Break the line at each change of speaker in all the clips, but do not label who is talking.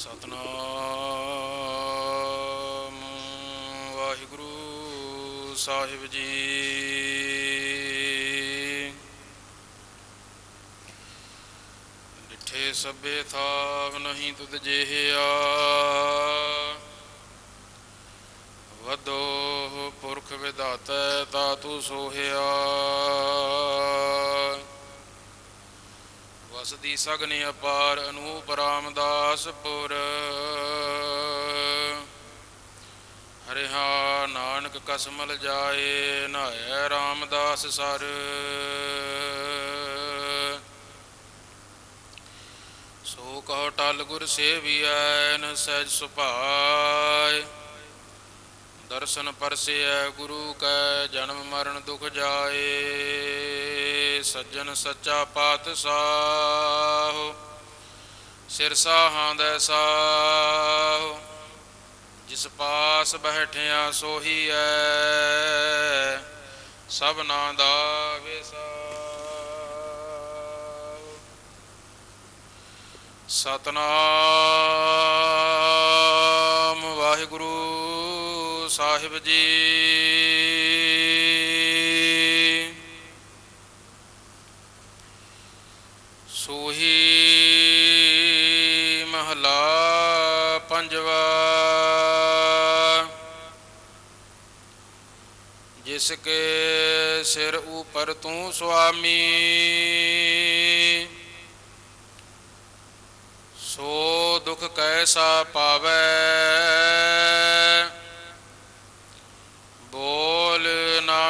ਸਤਨਾਮ। ਵਾਹਿਗੁਰੂ ਸਾਹਿਬ ਜੀ। ਡਿਠੇ ਸਭੇ ਥਾਵ ਨਹੀਂ ਤੁਧ ਜਿਹਿਆ। ਵਦੋ ਪੁਰਖ ਵਿਦਾਤੈ ਤਾ ਤੂ ਸੋਹਿਆ। ਵਸਦੀ ਸਗਨ ਅਪਾਰ ਅਨੂਪ ਰਾਮਦਾਸ ਪੁਰ ਹਰਿਹਾ ਨਾਨਕ ਕਸਮਲ ਜਾਏ ਨਾਇ ਰਾਮਦਾਸ ਸਰ। ਸੋ ਕਹੋ ਟਲ ਗੁਰ ਸੇਵੀਐ ਸਹਿਜ ਸੁਭਾਏ। ਦਰਸ਼ਨ ਪਰਸਿਐ ਗੁਰੂ ਕੈ, ਜਨਮ ਮਰਨ ਦੁਖ ਜਾਏ। ਸੱਜਣ ਸੱਚਾ ਪਾਤਸ਼ਾਹ, ਸਿਰ ਸਾਹਾਂ ਦੇ ਸਾਹ। ਜਿਸ ਪਾਸ ਬੈਠਿਆ ਸੋਹੀ ਐ ਸਭਨਾ ਦਾ ਵਿਸਾਹ ਸਤਨਾਮ ਵਾਹਿਗੁਰੂ। ਸਾਹਿਬ ਜੀ। ਸੋਹੀ ਮਹਲਾ ਪੰਜਵਾ। ਜਿਸ ਕੇ ਸਿਰ ਉਪਰ ਤੂੰ ਸੁਆਮੀ। ਸੋ ਦੁਖ ਕੈਸਾ ਪਾਵੈ ਬੋਲ ਨਾ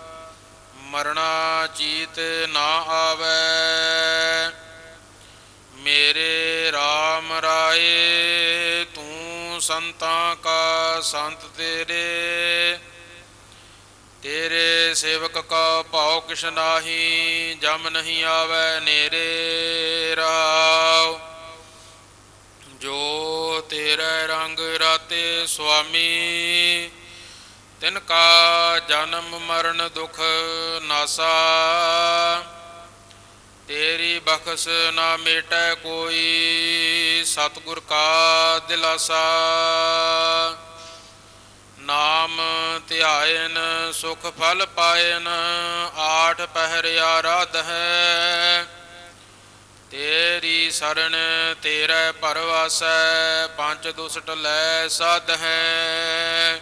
ਮਰਣਾ ਚੀਤ ਨਾ ਆਵੈ। ਮੇਰੇ RAM ਰਾਏ, ਤੂੰ ਸੰਤਾਂ ਕਾ ਸੰਤ ਤੇਰੇ। ਤੇਰੇ ਸੇਵਕ ਕਾ ਭਾਉ ਕਿਛ ਨਾਹੀ, ਜਮ ਨਹੀਂ ਆਵੈ ਨੇਰੇ ਰਾਵ ਜੋ ਤੇਰੇ ਰੰਗ ਰਾਤੇ ਸੁਆਮੀ ਤਿਨ ਕਾ ਜਨਮ ਮਰਨ ਦੁਖ ਨਾਸਾ, ਤੇਰੀ ਬਖਸ਼ ਨਾ ਮੇਟੈ ਕੋਈ ਸਤਿਗੁਰ ਕਾ ਦਿਲਾਸਾ। ਨਾਮ ਧਿਆਇਨ, ਸੁਖ ਫਲ ਪਾਇਨ, ਆਠ ਪਹਿਰ ਆਰਾਧ ਹੈ ਤੇਰੀ ਸਰਣ ਤੇਰੇ ਪਰਵਾਸੈ ਪੰਜ ਦੁਸਟ ਲੈ ਸਾਧ ਹੈ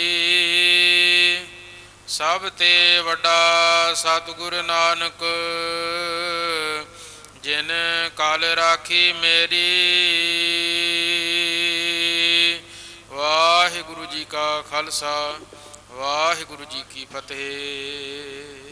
ਸਭ ਤੇ ਵੱਡਾ ਸਤਿਗੁਰ ਨਾਨਕ, ਜਿਨ ਕਾਲ ਰਾਖੀ ਮੇਰੀ। ਵਾਹਿਗੁਰੂ ਜੀ ਕਾ ਖਾਲਸਾ, ਵਾਹਿਗੁਰੂ ਜੀ ਕੀ ਫਤਿਹ।